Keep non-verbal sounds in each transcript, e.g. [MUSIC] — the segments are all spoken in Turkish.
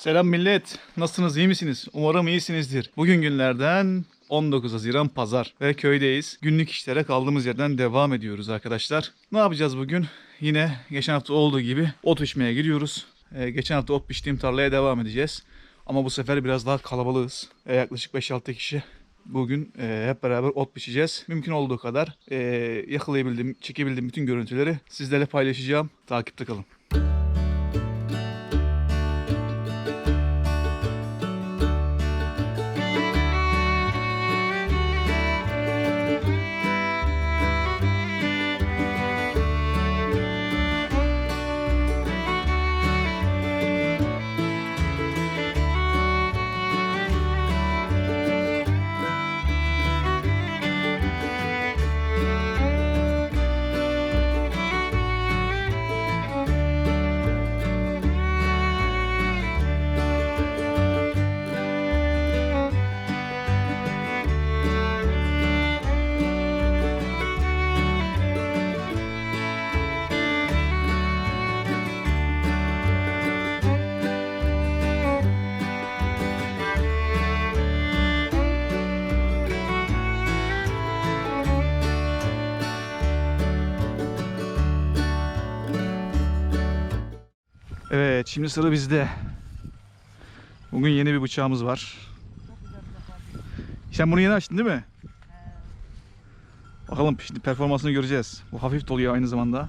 Selam millet. Nasılsınız? iyi misiniz? Umarım iyisinizdir. Bugün günlerden 19 Haziran Pazar ve köydeyiz. Günlük işlere kaldığımız yerden devam ediyoruz arkadaşlar. Ne yapacağız bugün? Yine geçen hafta olduğu gibi ot biçmeye gidiyoruz. Ee, geçen hafta ot biçtiğim tarlaya devam edeceğiz. Ama bu sefer biraz daha kalabalığız. Ee, yaklaşık 5-6 kişi Bugün e, hep beraber ot biçeceğiz. Mümkün olduğu kadar e, yakalayabildiğim, çekebildiğim bütün görüntüleri sizlerle paylaşacağım. Takipte kalın. Şimdi sıra bizde. Bugün yeni bir bıçağımız var. Sen bunu yeni açtın değil mi? Bakalım şimdi performansını göreceğiz. Bu hafif doluyor aynı zamanda.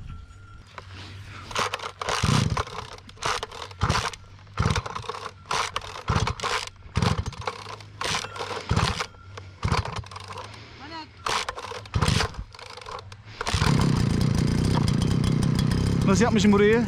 Nasıl yapmışım burayı?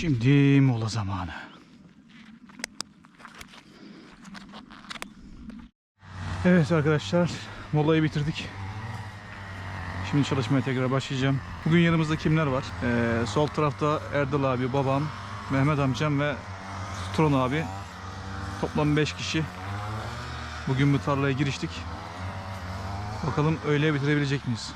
Şimdi mola zamanı. Evet arkadaşlar molayı bitirdik. Şimdi çalışmaya tekrar başlayacağım. Bugün yanımızda kimler var? Ee, sol tarafta Erdal abi, babam, Mehmet amcam ve Tron abi. Toplam 5 kişi. Bugün bu tarlaya giriştik. Bakalım öyle bitirebilecek miyiz?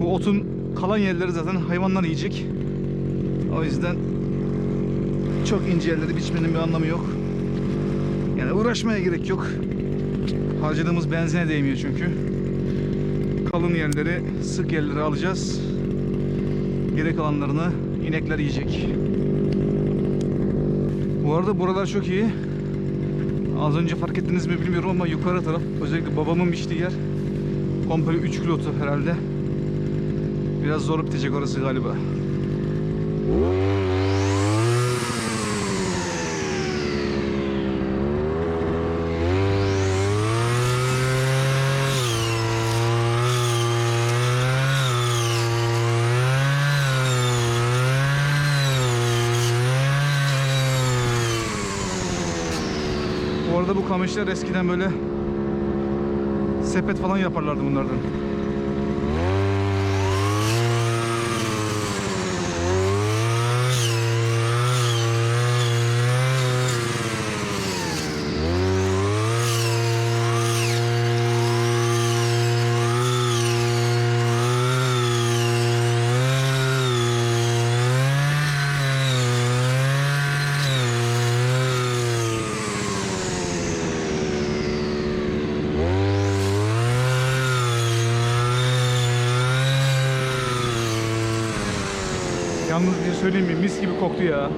Bu otun kalan yerleri zaten hayvanlar yiyecek. O yüzden çok ince yerleri biçmenin bir anlamı yok. Yani uğraşmaya gerek yok. Harcadığımız benzine değmiyor çünkü. Kalın yerleri, sık yerleri alacağız. Geri kalanlarını inekler yiyecek. Bu arada buralar çok iyi. Az önce fark ettiniz mi bilmiyorum ama yukarı taraf özellikle babamın biçtiği yer komple 3 kilotu herhalde. Biraz zor bitecek orası galiba. Bu arada bu kamışlar eskiden böyle sepet falan yaparlardı bunlardan. Mis gibi koktu ya.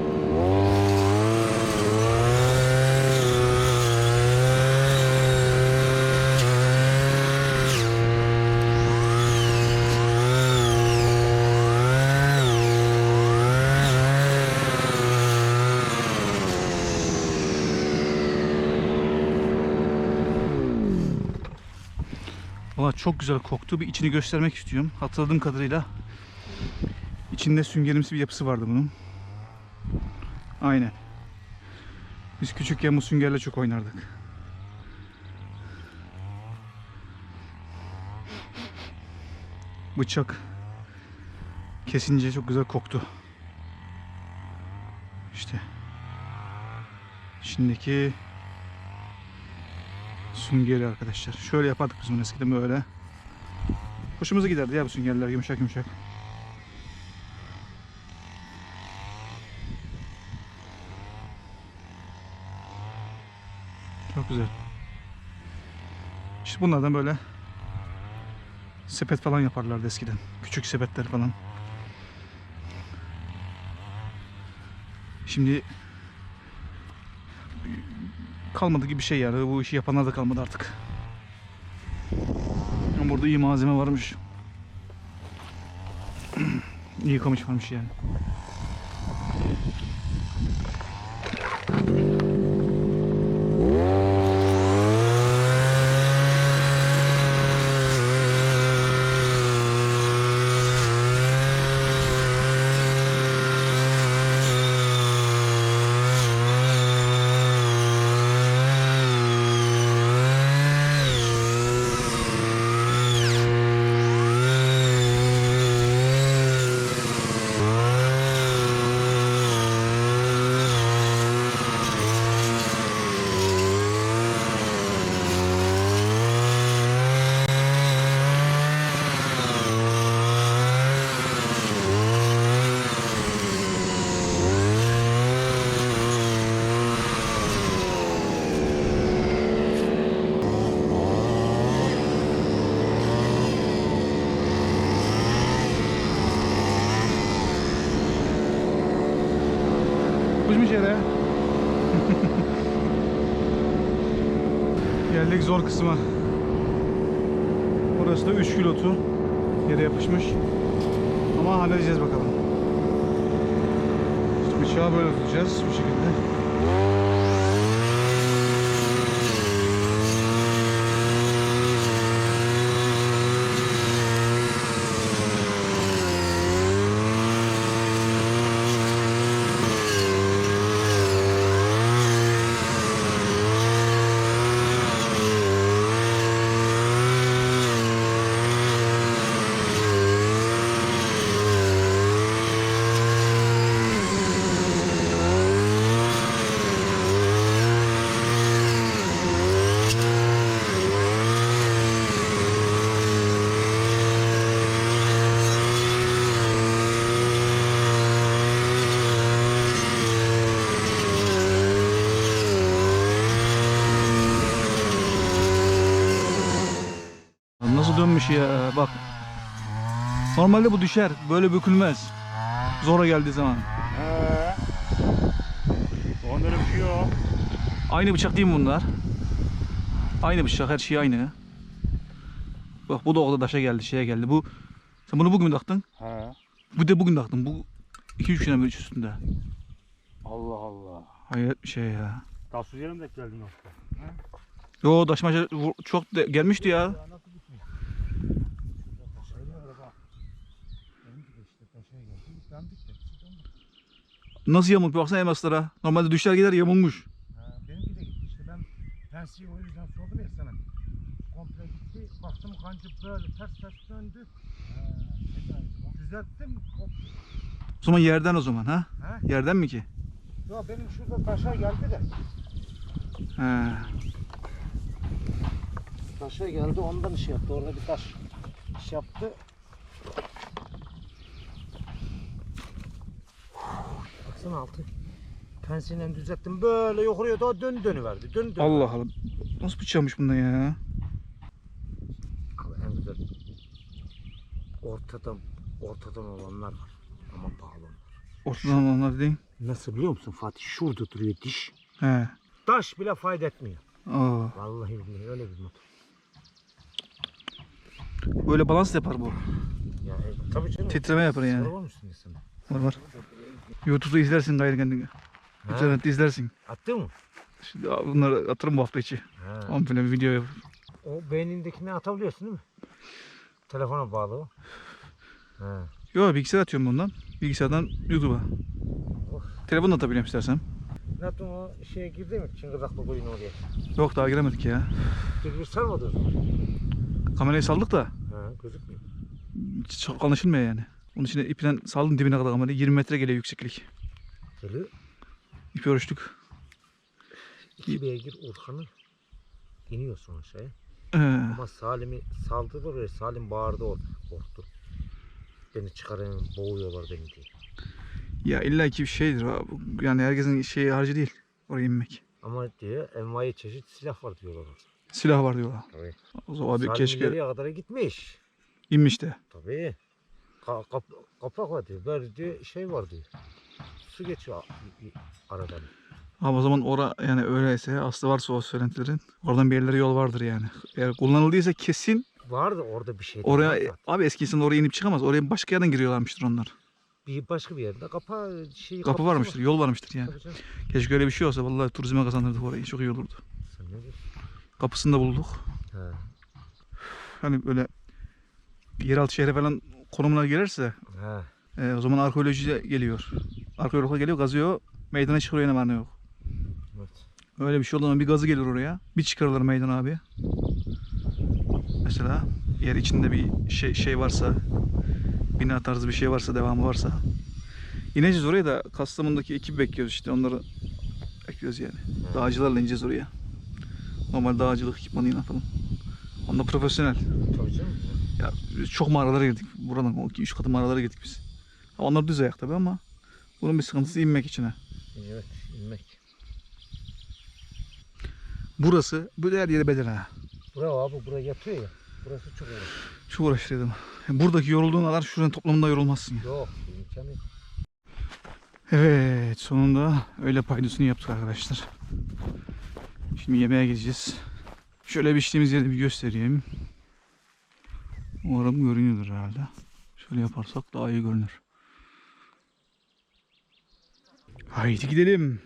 Valla çok güzel koktu. Bir içini göstermek istiyorum. Hatırladığım kadarıyla İçinde süngerimsi bir yapısı vardı bunun. Aynen. Biz küçükken bu süngerle çok oynardık. Bıçak kesince çok güzel koktu. İşte. Şimdiki süngeri arkadaşlar. Şöyle yapardık biz bunu eskiden böyle. Hoşumuza giderdi ya bu süngerler yumuşak yumuşak. Çok güzel. İşte bunlardan böyle sepet falan yaparlardı eskiden. Küçük sepetler falan. Şimdi kalmadı gibi bir şey yani. Bu işi yapanlar da kalmadı artık. Burada iyi malzeme varmış. [CLEARS THROAT] iyi kamış varmış yani. Yere. [LAUGHS] Geldik zor kısma. Burası da 3 kilotu. Yere yapışmış. Ama halledeceğiz bakalım. Bıçağı böyle tutacağız bu şekilde. Lan Ya bak. Normalde bu düşer. Böyle bükülmez. Zora geldiği zaman. He. Öyle bir şey yok. Aynı bıçak değil mi bunlar? Aynı bıçak her şey aynı. Bak bu da orada taşa geldi şeye geldi. Bu sen bunu bugün taktın? He. Bu da bugün taktın. Bu 2-3 güne böyle üstünde. Allah Allah. Hayret bir şey ya. Tatsız yere mi denk geldin yoksa? Yo taşmaca çok de- gelmişti ya. Ya nasıl gitmiş? Şeylere bak. Benimki de işte taşaya geldi. Ben bitti. Nasıl yamuk baksana elmaslara. Normalde düşler gider yamulmuş. Ha, benimki de gitti işte ben Pensiyi o yüzden sordum ya sana. Komple gitti. Baktım kancı böyle ters ters döndü. Düzelttim. Hop. O zaman yerden o zaman ha? Ha? Yerden mi ki? Ya benim şurada taşa geldi de. He. Taşa geldi ondan iş yaptı. Orada bir taş iş yaptı. Baksana altı. Pensiyle düzelttim. Böyle yukarıya doğru dön dönüverdi. Dön dön. Allah Allah. Nasıl bıçakmış bunda ya? Ama en güzel ortadan ortadan olanlar var. Ama pahalı onlar. Ortadan olanlar dediğin. Nasıl biliyor musun Fatih? Şurada duruyor diş. He. Taş bile fayda etmiyor. Aa. Vallahi billahi öyle bir motor. Böyle balans yapar bu. Ya e, tabii canım. Titreme yapar yani. Araba mısın? Var var. YouTube'da izlersin gayrı kendini. İnternette izlersin. Attın mı? Şimdi bunları atırım bu hafta içi. Ha. Bir video yap. O beynindekini atabiliyorsun değil mi? Telefona bağlı o. Ha. Yo bilgisayar atıyorum bundan. Bilgisayardan YouTube'a. Telefonla atabiliyorum istersen. Ne yaptın o şeye girdi mi? Çıngıraklı koyun oraya. Yok daha giremedik ya. Dürbün sarmadı o zaman. Kamerayı saldık da Ha, gözükmüyor. hiç çok anlaşılmıyor yani. Onun için de ipten saldım dibine kadar kamerayı. 20 metre geliyor yükseklik. Geliyor. İpi ölçtük. İki beygir Urkan'ı iniyorsun aşağıya. Ee, Ama Salim'i saldı da oraya. Salim bağırdı orada. Korktu. Beni çıkarın boğuyorlar beni diye. ya illa ki bir şeydir. ha. Bu- Yani herkesin şeyi harcı değil. Oraya inmek. Ama diyor envai çeşit silah var diyorlar orada. Silah var diyorlar. Tabii. O zaman abi Salim keşke ileriye kadar gitmiş. inmiş de. Tabii. Ka kap kapak var. Böyle diyor şey var diyor. Su geçiyor aradan. Ama o zaman ora yani öyleyse aslı varsa o söylentilerin oradan bir yerlere yol vardır yani. Eğer kullanıldıysa kesin Vardı orada bir şey. oraya var abi eski insan oraya inip çıkamaz. Oraya başka yerden giriyorlarmıştır onlar. Bir başka bir yerinde kapa şey Kapı varmıştır, yol varmıştır yani. Keşke öyle bir şey olsa vallahi turizme kazandırdık orayı. Çok iyi olurdu. Sen ne diyorsun? Kapısını da bulduk. He. Hani böyle yeraltı şehre falan konumuna gelirse He. e, o zaman arkeoloji geliyor. Arkeologlar geliyor, kazıyor, meydana çıkarıyor ne var ne yok. Evet. Öyle bir şey zaman bir gazı gelir oraya. Bir çıkarılır meydana abi. Mesela yer içinde bir şey şey varsa bina tarzı bir şey varsa devamı varsa ineceğiz oraya da Kastamonu'daki ekibi bekliyoruz işte onları bekliyoruz yani. Dağcılarla ineceğiz oraya. Normal dağcılık ekipmanıyla falan. Onlar profesyonel. Tabii canım. Ya çok mağaralara girdik. Buradan 2-3 katı mağaralara girdik biz. Ha, Onlar düz ayak tabi ama bunun bir sıkıntısı inmek içine. Evet inmek. Burası böyle her yere bedel ha. Bravo abi buraya yatıyor ya. Burası çok uğraş. Çok uğraştırdım. Buradaki yorulduğun kadar şuranın toplamında yorulmazsın ya. Yok imkanı yok. Evet sonunda öyle paydosunu yaptık arkadaşlar. Şimdi yemeğe gideceğiz. Şöyle biçtiğimiz yeri bir göstereyim. Umarım görünüyordur herhalde. Şöyle yaparsak daha iyi görünür. Haydi gidelim.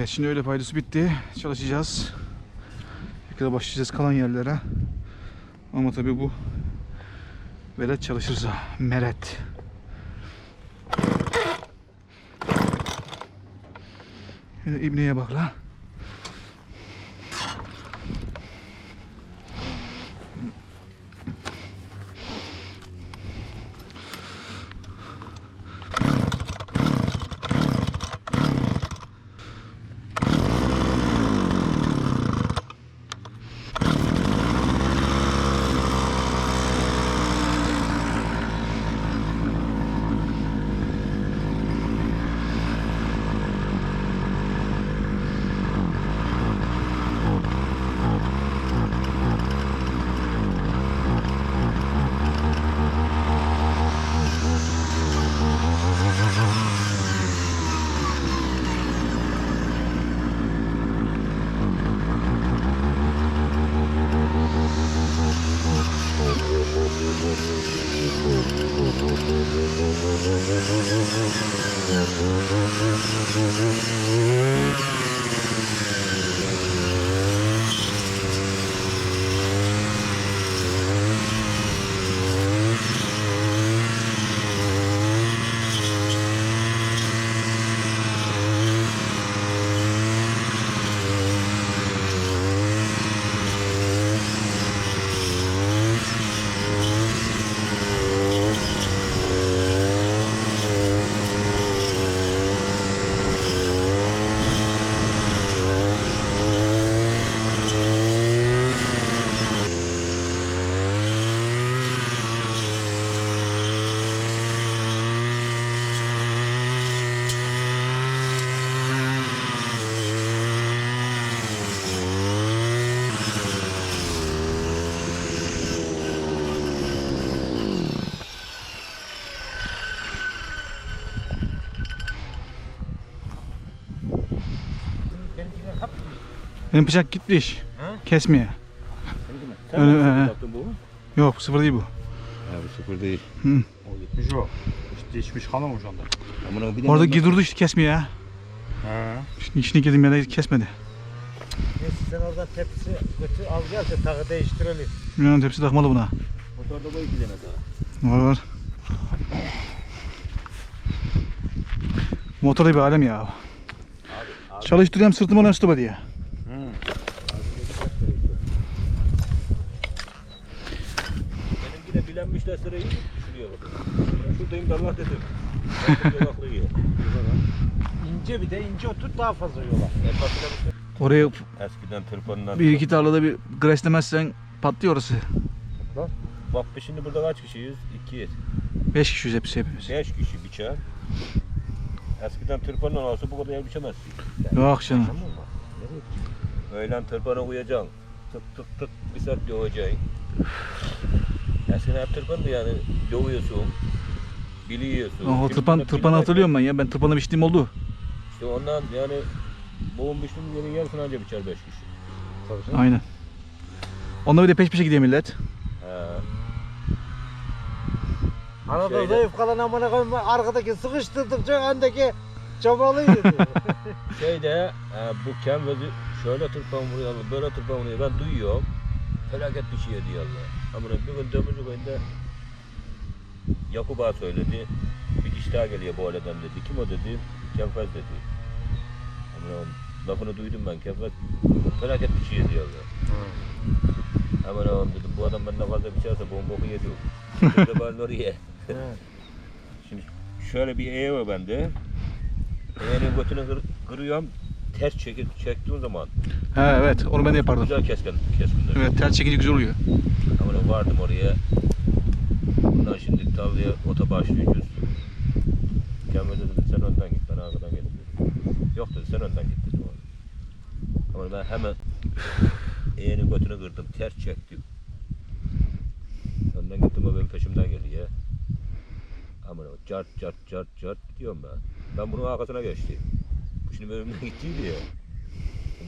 Evet şimdi öyle paydosu bitti. Çalışacağız. Tekrar başlayacağız kalan yerlere. Ama tabii bu velet çalışırsa. Meret. İbni'ye bak lan. Benim bıçak gitmiş. Ha? Kesmeye. Sen Öyle, mi yaptın bu? Yok sıfır değil bu. Ha bu sıfır değil. Hı. O gitmiş o. İşte içmiş kalmamış onda. Amına bir de Orada gidurdu işte kesmeye ya. He. Şimdi içine girdiğim yerde kesmedi. Neyse sen oradan tepsi götür al gel de tağı değiştirelim. Dünyanın tepsi takmalı buna. Motorda bu iki tane daha. Var var. Motor da bir alem ya. Çalıştırıyorum sırtıma lan stop diye. Benimki de bilenmişler sırayı düşünüyor bakın. Ben şuradayım da Allah dedim. Baktım yolaklı iyi. İnce bir de ince otur daha fazla yola. Oraya Eskiden tırpanından. bir iki tarlada bir greslemezsen patlıyor orası. Bak biz şimdi burada kaç kişiyiz? İki. Beş kişiyiz hepsi hepimiz. Beş kişi biçer. Eskiden tırpanla olsa bu kadar yer biçemezsin. Yok canım. Öğlen tırpana uyacaksın. Tık tık tık bir saat döveceksin. Eskiden hep tırpandı yani O Şimdi tırpan, bilmez. hatırlıyorum ben ya. Ben tırpanı biçtiğim oldu. İşte ondan yani boğum biçtiğimiz yerin yarısını anca biçer beş kişi. Tabii canım. Aynen. Onda bir de peş peşe gidiyor millet. He. Arada Şeyde- zayıf kalan amına koyayım arkadaki sıkıştırdıkça öndeki çabalıydı. [LAUGHS] Şeyde e, bu kenvezi şöyle tırpan vuruyor, böyle tırpan vuruyor. Ben duyuyorum. Felaket bir şey diyorlar. Ama bir gün Demirci köyünde Yakup Ağa söyledi. Bir kişi daha geliyor bu aileden dedi. Kim o dedi? Kenfez dedi. Ama lafını duydum ben. Kenfez felaket bir şey diyorlar. Aman oğlum dedim bu adam benden fazla biçerse bomba boku yedi. [LAUGHS] Şimdi ben oraya. Şimdi şöyle bir eğe var bende. Eğenin götünü kır, kırıyorum. Ters çekip çektiğim zaman He evet onu ben de yapardım. güzel keskin keskinler. Evet ters çekince güzel oluyor. Ama vardım oraya. Bundan şimdi tarlaya ota başlayacağız. Kemal dedi sen önden git ben arkadan gelip dedim. Yok dedi sen önden git dedi. Ama ben hemen eğenin götünü kırdım. Ters çektim. Önden gittim o benim peşimden geliyor. Ama o cart cart cart cart gidiyorum ben. Ben bunun arkasına geçtim. Bu şimdi önümden gittiydi ya.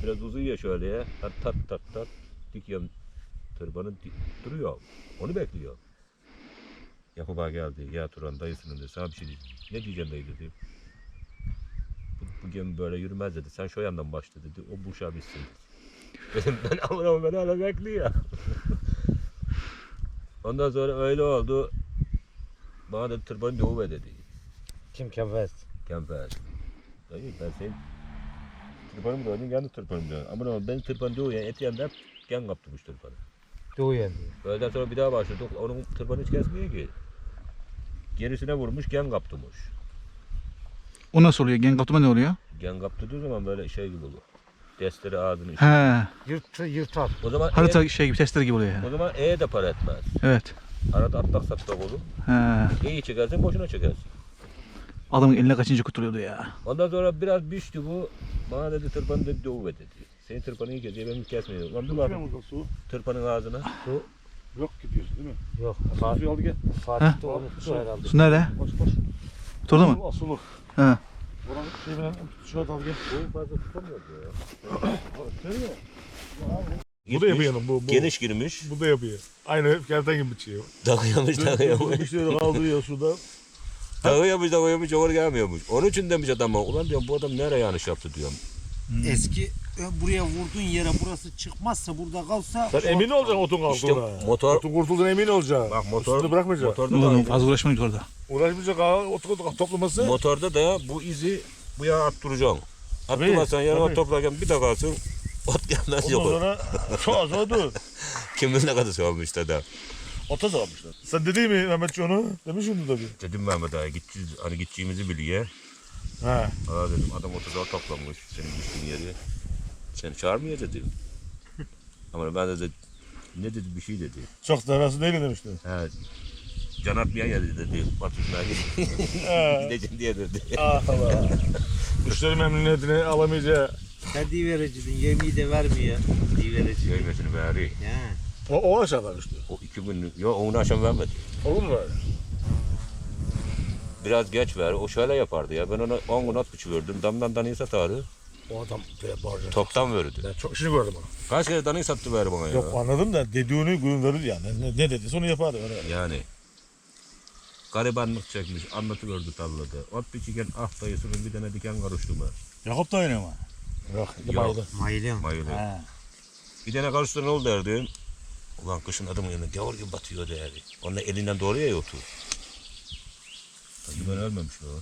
Biraz uzuyor şöyle ya. Tat tat tat tat. Dikiyorum tırbanı duruyor. Onu bekliyor. Yakup ağa geldi. Ya Turan dayısının dedi. Sana bir şey diyeceğim. Ne diyeceğim dayı dedi. Bu, bu gemi böyle yürümez dedi. Sen şu yandan başla dedi. O bu uşağı bitsin dedi. [LAUGHS] Dedim ben aman aman beni hala bekliyor. [LAUGHS] Ondan sonra öyle oldu. Bana dedi tırbanı dövme dedi. Kim kefes? Kemper. Dayı ben senin tırpanımı dövdün, kendi tırpanımı dövdün. Aman aman ben tırpanı dövüyor. Eti hep gen kaptırmış tırpanı. Doğuyan diyor. Öğleden sonra bir daha başladık. Onun tırpanı hiç kesmiyor ki. Gerisine vurmuş, gen kaptırmış. O nasıl oluyor? Gen kaptırma ne oluyor? Gen kaptırdığı zaman böyle şey gibi olur. Destleri ağzını içine. He. Yırtı yırtar. O zaman Harita E, şey gibi testleri gibi oluyor o yani. zaman E de para etmez. Evet. Arada atlak satlak olur. He. E'yi çekersin, boşuna çekersin. Adamın eline kaçınca kurtuluyordu ya. Ondan sonra biraz biçti bu. Bana dedi tırpanı dedi dövme dedi. Senin tırpanı iyi kesiyor, benim kesmiyor. Lan dur Tutuyor bakayım musun su? Yok gidiyorsun değil mi? Yok. Suyu al gel. Fatih de unutmuş herhalde. Su nerede? Koş koş. Mı? Asulu, Asulu. He. Oranın şey bilen şuraya al gel. Bu fazla tutamıyordu ya. Bu da yapıyor bu. bu. Geniş girmiş. Bu da yapıyor. Aynı kerten gibi biçiyor. Takıyormuş takıyormuş. Bir şey kaldırıyor suda. Takıyormuş takıyormuş olur gelmiyormuş. Onun için demiş adam ulan diyorum bu adam nereye yanlış yaptı diyorum. Eski ö, buraya vurduğun yere burası çıkmazsa burada kalsa Sen emin olacaksın otun İşte kaldığına. motor Otun kurtulduğuna emin olacaksın. bak motor Üstünü bırakmayacaksın. motorda da, az uğraşmayın orada. Uğraşmayacak ha, otu toplaması. motorda da bu izi bu yana attıracaksın. Attırmazsan yanıma tabii. toplarken bir takarsın ot gelmez Ondan yok. sonra [LAUGHS] sonra sonra dur. Kim bilir ne kadar sormuş da. Ota salmışlar. Sen dedi mi Mehmetçi onu? Demiş onu tabii. Dedim Mehmet abi gideceğiz, hani gideceğimizi biliyor. He. Aa dedim adam otoda toplamış senin düştüğün yeri. Seni çağırmıyor dedim. [LAUGHS] Ama ben de dedi, ne dedi bir şey dedi. Çok da arası değil demişti. He, can atmayan yeri dedi. Batışına [LAUGHS] He. gideceğim diye dedi. Ah Allah. [LAUGHS] Müşteri memnuniyetini alamayacağı. sen vericinin yemeği de vermiyor. Divereci. Görmesini bari. Ya. O, o aşağıdan işte. O iki gün, yok onu akşam vermedi. Olur mu böyle? Biraz geç ver. O şöyle yapardı ya. Ben ona 10 gün at biçiverdim. Damdan danayı satardı. O adam be borcu. Toptan verdi. Ben çok işini gördüm onu. Kaç kere danayı sattı ver bana ya. Yok anladım da dediğini gönderir yani. Ne, ne dediyse onu yapardı. Öyle. Yani. Garibanlık çekmiş, anlatıverdi tarlada. Ot biçiken ah dayısının bir tane diken karıştırma. Yakup da aynı ama. Yok. Yok. Bayıldı. Mayılıyor. Mayılı. He. Bir tane karıştı ne oldu derdim. Ulan kışın adamın yanına gavur gibi batıyor derdi. Onunla elinden doğru ya. Ben ölmemiş o.